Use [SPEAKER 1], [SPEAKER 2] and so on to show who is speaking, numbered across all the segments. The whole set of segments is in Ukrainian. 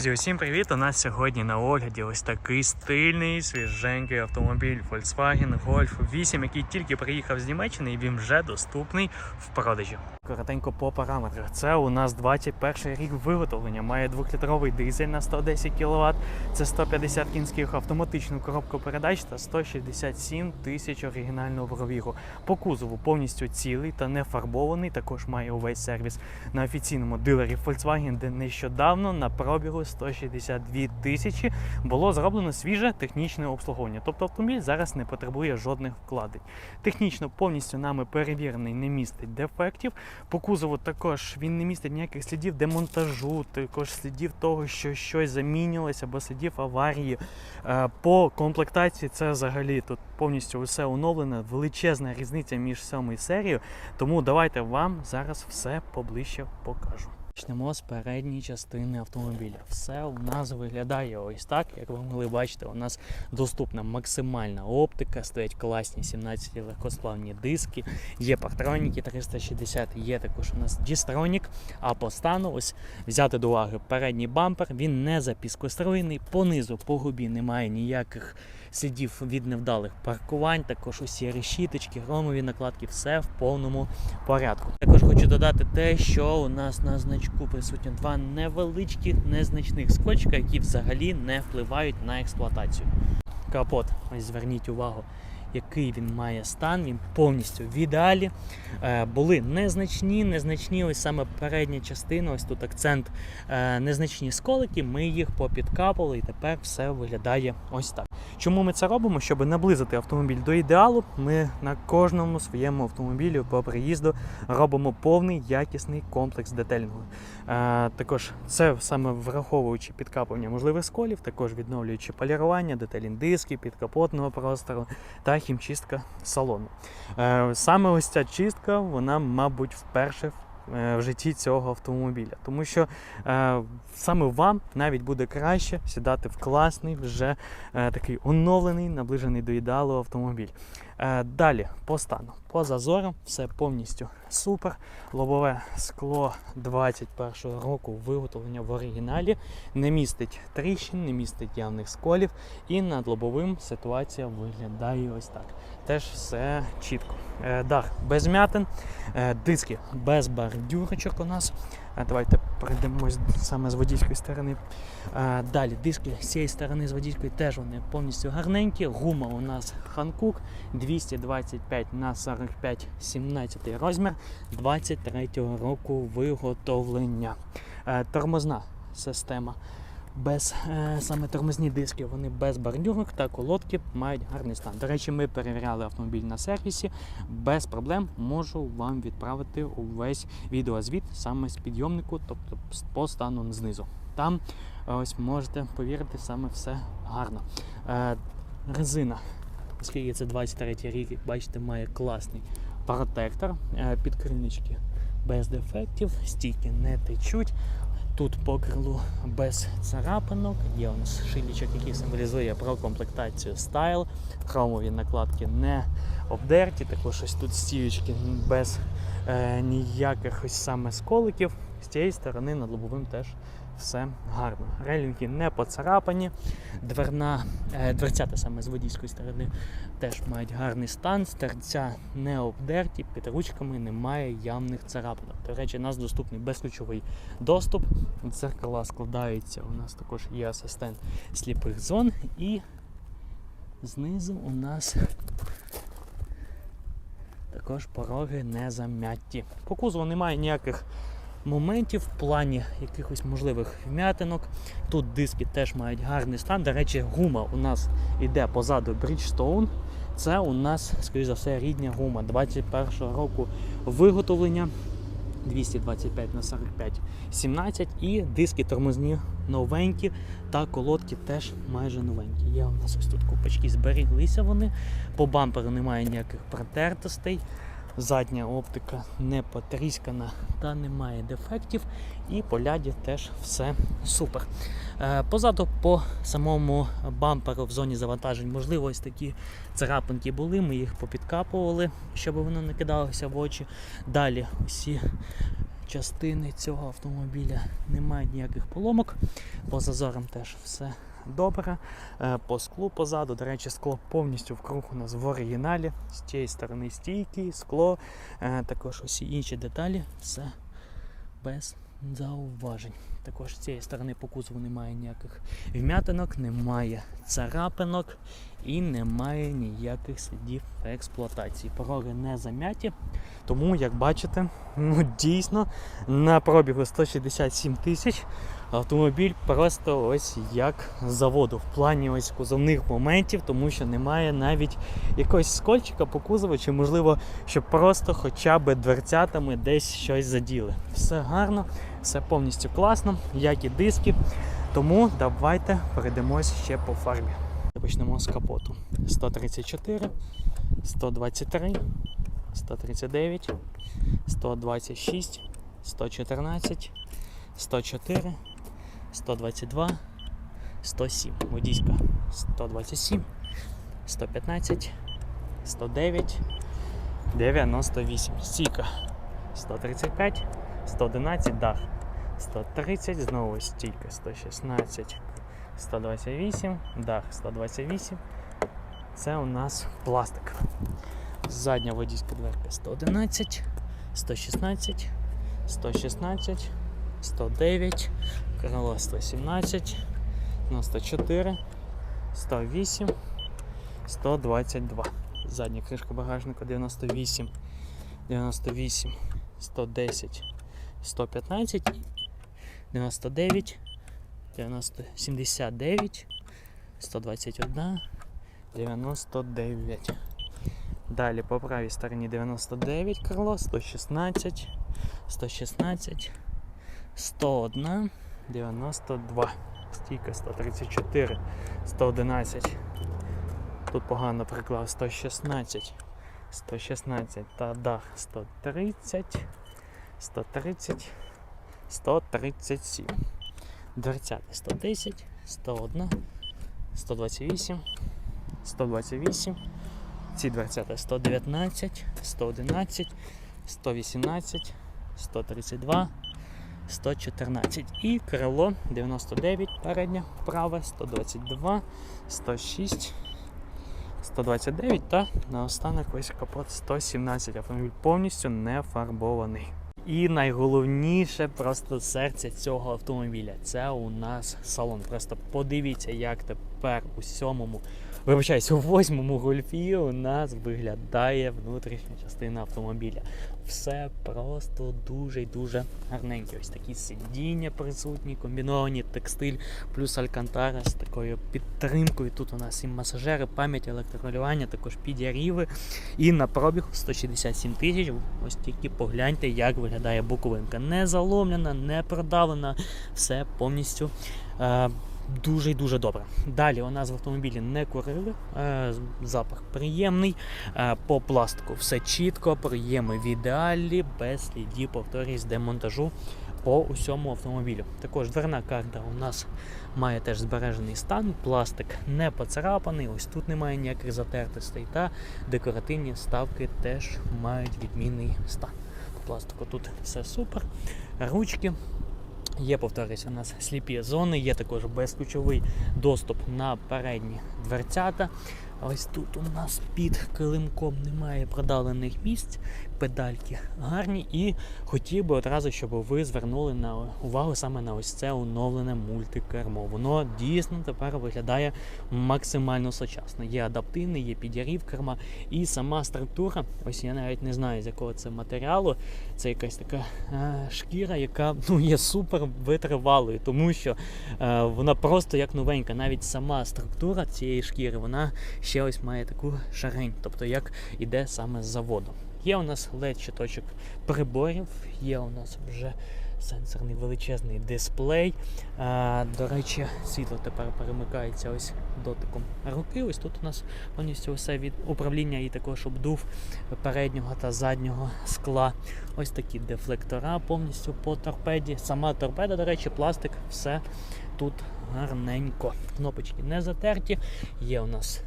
[SPEAKER 1] Друзі, усім привіт! У нас сьогодні на огляді ось такий стильний свіженький автомобіль Volkswagen Golf 8, який тільки приїхав з Німеччини і він вже доступний в продажі. Коротенько по параметрах. Це у нас 21 рік виготовлення. Має 2-літровий дизель на 110 кВт, це 150 кінських автоматичну коробку передач та 167 тисяч оригінального пробігу. По кузову повністю цілий та не фарбований. Також має увесь сервіс на офіційному дилері Volkswagen, де нещодавно на пробігу 162 тисячі було зроблено свіже технічне обслуговування. Тобто автомобіль зараз не потребує жодних вкладень. Технічно повністю нами перевірений, не містить дефектів. По кузову також він не містить ніяких слідів демонтажу, також слідів того, що щось замінювалося або слідів аварії. Е, По комплектації це взагалі тут повністю все оновлено. Величезна різниця між сьомою серією. Тому давайте вам зараз все поближче покажу. Почнемо з передньої частини автомобіля. Все у нас виглядає ось так. Як ви могли бачити, у нас доступна максимальна оптика, стоять класні 17 легкосплавні диски, є партроніки 360, є також у нас дістронік. А по стану, ось взяти до уваги передній бампер, він не запіскоструєний, понизу по губі немає ніяких слідів від невдалих паркувань, також усі решіточки, громові накладки, все в повному порядку. Також хочу додати те, що у нас на значку присутні два невеличких незначних скотчика, які взагалі не впливають на експлуатацію. Капот, ось зверніть увагу, який він має стан, він повністю в ідеалі. Е, були незначні, незначні, ось саме передня частина, ось тут акцент е, незначні сколики, ми їх попідкапали і тепер все виглядає ось так. Чому ми це робимо? Щоб наблизити автомобіль до ідеалу, ми на кожному своєму автомобілі по приїзду робимо повний якісний комплекс детелінгу. Е, також це саме враховуючи підкапування можливих сколів, також відновлюючи полірування, детелінг диски, підкапотного простору та хімчистка салону. Е, саме ось ця чистка, вона, мабуть, вперше е, в житті цього автомобіля. Тому що е, саме вам навіть буде краще сідати в класний, вже е, такий оновлений, наближений до ідеалу автомобіль. Е, далі по стану, по зазорам, все повністю супер. Лобове скло 21 року виготовлення в оригіналі. Не містить тріщин, не містить явних сколів. І над лобовим ситуація виглядає ось так. Теж все чітко. Е, дах без м'ятин, е, диски без бордюрочок у нас. Давайте пройдемось саме з водійської сторони. Далі диски з цієї сторони з водійської теж вони повністю гарненькі. Гума у нас Ханкук 225 на 45 17 розмір 23 року виготовлення. Е, Тормозна система. Без е, саме тормозні диски, вони без бордюрок та колодки мають гарний стан. До речі, ми перевіряли автомобіль на сервісі. Без проблем можу вам відправити увесь відеозвіт саме з підйомнику, тобто по стану знизу. Там е, ось можете повірити, саме все гарно. Е, резина, оскільки це 23 рік, бачите, має класний протектор. Е, підкрильнички без дефектів, стійки не течуть. Тут по крилу без царапинок, є у нас шилічок, який символізує про комплектацію стайл. Хромові накладки не обдерті, також ось тут стіючки без е, ніяких ось саме сколиків. З цієї сторони над лобовим теж все гарно. Релінги не поцарапані, дверна, е, дверцята саме з водійської сторони теж мають гарний стан, стерця не обдерті, під ручками немає явних царапинок. До речі, у нас доступний безключовий доступ. Дзеркала складаються. У нас також є асистент сліпих зон і знизу у нас також пороги не зам'ятті. По кузову немає ніяких моментів в плані якихось можливих вм'ятинок. Тут диски теж мають гарний стан. До речі, гума у нас йде позаду Bridgestone. Це у нас, скоріш за все, рідня гума 21 року виготовлення. 225 на 45 17 і диски тормозні новенькі та колодки теж майже новенькі. Є у нас ось тут купочки зберіглися вони. По бамперу немає ніяких протертостей. Задня оптика не потріскана та немає дефектів. І по ляді теж все супер. Е, Позаду по самому бамперу в зоні завантажень, можливо, ось такі царапинки були. Ми їх попідкапували, щоб воно не кидалося в очі. Далі усі запчастини цього автомобіля немає ніяких поломок. По зазорам теж все добре. Е, По склу позаду, до речі, скло повністю в круг у нас в оригіналі. З цієї сторони стійки, скло, е, також усі інші деталі, все без зауважень. Також з цієї сторони по кузову немає ніяких вмятинок, немає царапинок і немає ніяких слідів експлуатації. Пороги не зам'яті, тому, як бачите, ну дійсно на пробігу 167 тисяч автомобіль просто ось як заводу в плані ось кузовних моментів, тому що немає навіть якогось скольчика по кузову, чи можливо, щоб просто хоча б дверцятами десь щось заділи. Все гарно, все повністю класно, як і диски. Тому давайте перейдемось ще по фарбі. Почнемо з капоту. 134, 123, 139, 126, 114, 104, 122, 107. Водійська 127, 115, 109, 98. Стійка 135, 111, дах. 130, знову стійка 116, 128, дах 128. Це у нас пластик. Задня водійська дверка 111, 116, 116, 109, крило 117, 94, 108, 122. Задня кришка багажника 98, 98, 110, 115, 99, 90, 79, 121, 99. Далі по правій стороні 99 крило, 116, 116, 101, 92, стійка 134, 111. Тут погано приклав 116, 116 та дах 130, 130, 137. Дверцяти 110, 101, 128, 128. Ці дверцята 119, 111, 118, 132, 114 і крило 99 переднє праве, 122, 106, 129 та наостанок ось капот 117. Автомобіль повністю не фарбований. І найголовніше просто серце цього автомобіля це у нас салон. Просто подивіться, як тепер у сьомому, вибачаюсь, у восьмому гольфі у нас виглядає внутрішня частина автомобіля. Все просто дуже й дуже гарненьке. Ось такі сидіння присутні, комбіновані текстиль плюс алькантара з такою підтримкою. Тут у нас і масажери, пам'ять, електрорегулювання, також підяріви. І на пробіг 167 тисяч. Ось тільки погляньте, як виглядає буковинка. Не заломлена, не продавлена, все повністю. Е, Дуже і дуже добре. Далі у нас в автомобілі не курили, е, запах приємний. Е, по пластику все чітко, приєми в ідеалі, без слідів, повторюсь, демонтажу по усьому автомобілю. Також дверна карта у нас має теж збережений стан, пластик не поцарапаний, ось тут немає ніяких затертостей, та декоративні ставки теж мають відмінний стан. Пластику тут все супер. Ручки. Є, повторюсь, у нас сліпі зони, є також безключовий доступ на передні дверцята. Ось тут у нас під килимком немає продалених місць, педальки гарні, і хотів би одразу, щоб ви звернули на увагу саме на ось це оновлене мультикермо. Воно дійсно тепер виглядає максимально сучасно. Є адаптивний, є підярів керма, і сама структура. Ось я навіть не знаю з якого це матеріалу. Це якась така е, шкіра, яка ну є супер витривалою, тому що е, вона просто як новенька. Навіть сама структура цієї шкіри, вона ще ось має таку шарень, тобто як іде саме з заводу. Є у нас LED щиточок приборів, є у нас вже сенсорний величезний дисплей. А, до речі, світло тепер перемикається ось дотиком руки. Ось тут у нас повністю все від управління і також обдув переднього та заднього скла. Ось такі дефлектора повністю по торпеді. Сама торпеда, до речі, пластик, все тут гарненько. Кнопочки не затерті. Є у нас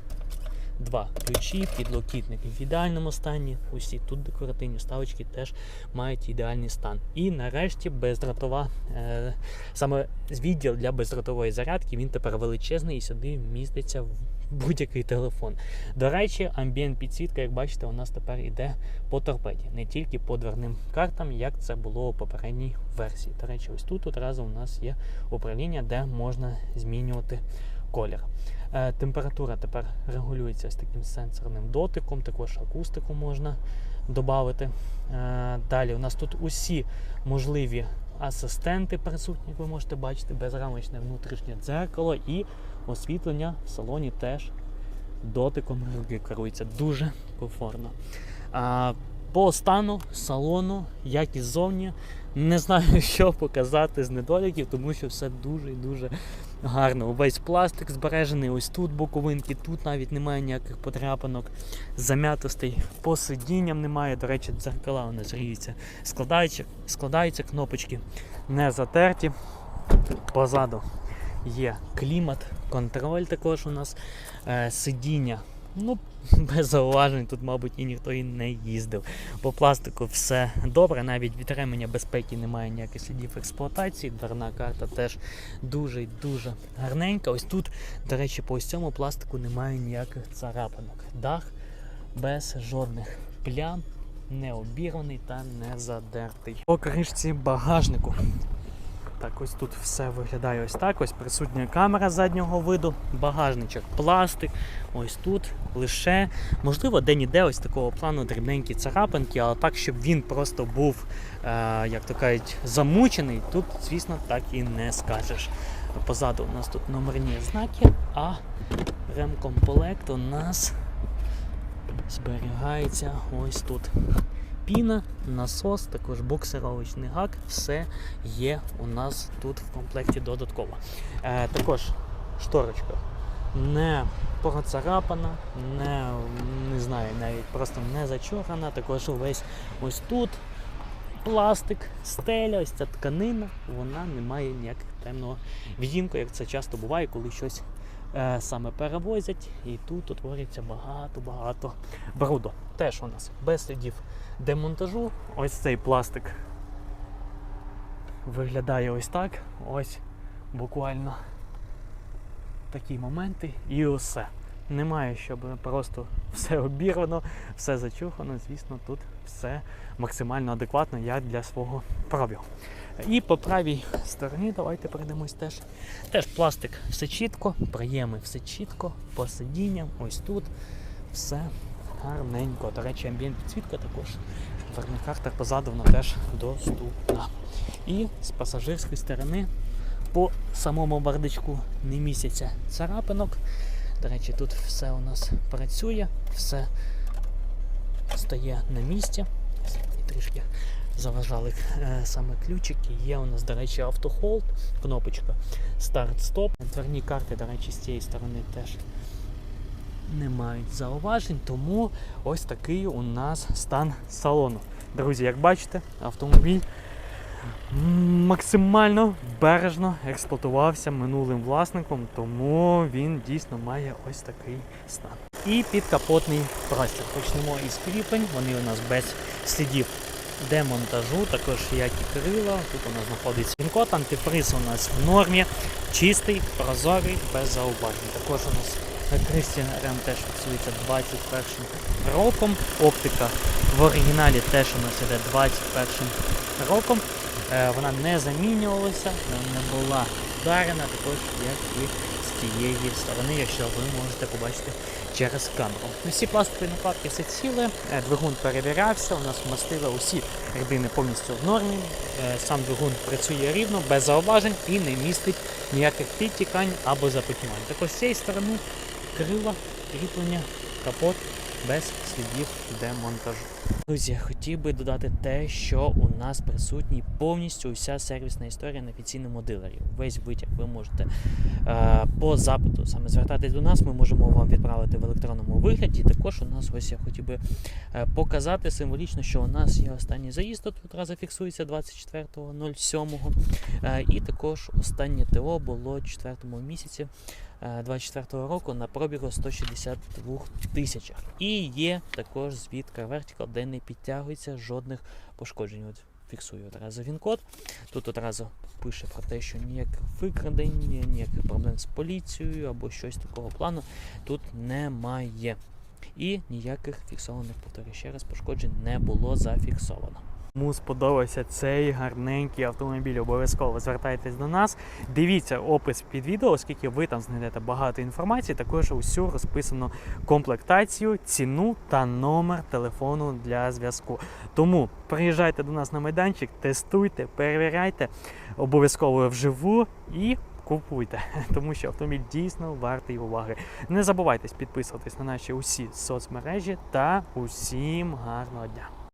[SPEAKER 1] два ключі, підлокітник в ідеальному стані. Усі тут декоративні вставочки теж мають ідеальний стан. І нарешті бездротова, е, саме відділ для бездротової зарядки, він тепер величезний і сюди вміститься в будь-який телефон. До речі, амбієнт підсвітка, як бачите, у нас тепер іде по торпеді, не тільки по дверним картам, як це було у попередній версії. До речі, ось тут одразу у нас є управління, де можна змінювати колір. Е, температура тепер регулюється з таким сенсорним дотиком, також акустику можна додати. Е, далі у нас тут усі можливі асистенти присутні, як ви можете бачити, безрамочне внутрішнє дзеркало і освітлення в салоні теж дотиком керується. Дуже комфортно. По стану салону, як і ззовні, не знаю, що показати з недоліків, тому що все дуже і дуже гарно. Увесь пластик збережений, ось тут боковинки, тут навіть немає ніяких подряпинок, зам'ятостей, по сидінням немає. До речі, дзеркала у нас ріються. Складаються, складаються кнопочки не затерті. Позаду є клімат, контроль також у нас, е, сидіння. Ну, без зауважень, тут, мабуть, і ніхто і не їздив. По пластику все добре, навіть від ременя безпеки немає ніяких слідів експлуатації. Дверна карта теж дуже і дуже гарненька. Ось тут, до речі, по ось цьому пластику немає ніяких царапинок. Дах без жодних плям, не обірваний та не задертий. По кришці багажнику. Так, ось тут все виглядає ось так. Ось присутня камера заднього виду, багажничок, пластик. Ось тут лише, можливо, де-ніде ось такого плану дрібненькі царапинки, але так, щоб він просто був, е, як то кажуть, замучений, тут, звісно, так і не скажеш. Позаду у нас тут номерні знаки, а ремкомплект у нас зберігається ось тут. Піна, насос, також боксировочний гак, все є у нас тут в комплекті додатково. Е, також шторочка не процарапана, не, не знаю, навіть просто не зачорана. Також увесь ось тут пластик, стеля, ось ця тканина, вона не має ніякого темного відтінку, як це часто буває, коли щось саме перевозять, і тут утворюється багато-багато бруду. Теж у нас без слідів демонтажу. Ось цей пластик виглядає ось так. Ось буквально такі моменти і усе. Немає, щоб просто все обірвано, все зачухано. Звісно, тут все максимально адекватно, як для свого пробігу. І по правій стороні давайте пройдемось теж. Теж пластик все чітко, приєми все чітко, по сидінням, ось тут все гарненько. До речі, амбієнт підсвітка також в дверних позаду вона теж доступна. І з пасажирської сторони по самому бардачку не місяця царапинок. До речі, тут все у нас працює, все стає на місці. Трішки заважали е, саме ключики. Є у нас, до речі, автохолд, кнопочка старт-стоп. Дверні карти, до речі, з цієї сторони теж не мають зауважень, тому ось такий у нас стан салону. Друзі, як бачите, автомобіль максимально бережно експлуатувався минулим власником, тому він дійсно має ось такий стан. І підкапотний простір. Почнемо із кріплень, вони у нас без слідів демонтажу, також як і крила. Тут у нас знаходиться антифриз у нас в нормі, чистий, прозорий, без зауважень. Також у нас Кристі Рем теж фіксується 21 роком. Оптика в оригіналі теж у нас іде 21 роком. Е, Вона не замінювалася, не була вдарена, також як і з тієї сторони, якщо ви можете побачити через камеру. Усі пластикові накладки все ціле, е, двигун перевірявся, у нас вмастили усі рідини повністю в нормі. Е, Сам двигун працює рівно, без зауважень і не містить ніяких підтікань або запотівань. Також з цієї сторони крила, кріплення, капот без слідів демонтажу. Друзі, хотів би додати те, що у нас присутній повністю вся сервісна історія на офіційному дилері. Весь витяг ви можете е, по запиту саме звертатись до нас. Ми можемо вам відправити в електронному вигляді. Також у нас ось я хотів би е, показати символічно, що у нас є останній заїзд. Тут одразу фіксується 24.07. Е, і також останнє ТО було 4 місяці. 24 року на пробігу 162 тисячах. І є також звідка Vertical, де не підтягується жодних пошкоджень. От фіксую одразу він код. Тут одразу пише про те, що ніяких викрадень, ніяких проблем з поліцією або щось такого плану тут немає. І ніяких фіксованих, повторюю ще раз, пошкоджень не було зафіксовано. Кому сподобався цей гарненький автомобіль, обов'язково звертайтесь до нас. Дивіться опис під відео, оскільки ви там знайдете багато інформації, також усю розписану комплектацію, ціну та номер телефону для зв'язку. Тому приїжджайте до нас на майданчик, тестуйте, перевіряйте, обов'язково вживу і купуйте, тому що автомобіль дійсно вартий уваги. Не забувайте підписуватись на наші усі соцмережі та усім гарного дня.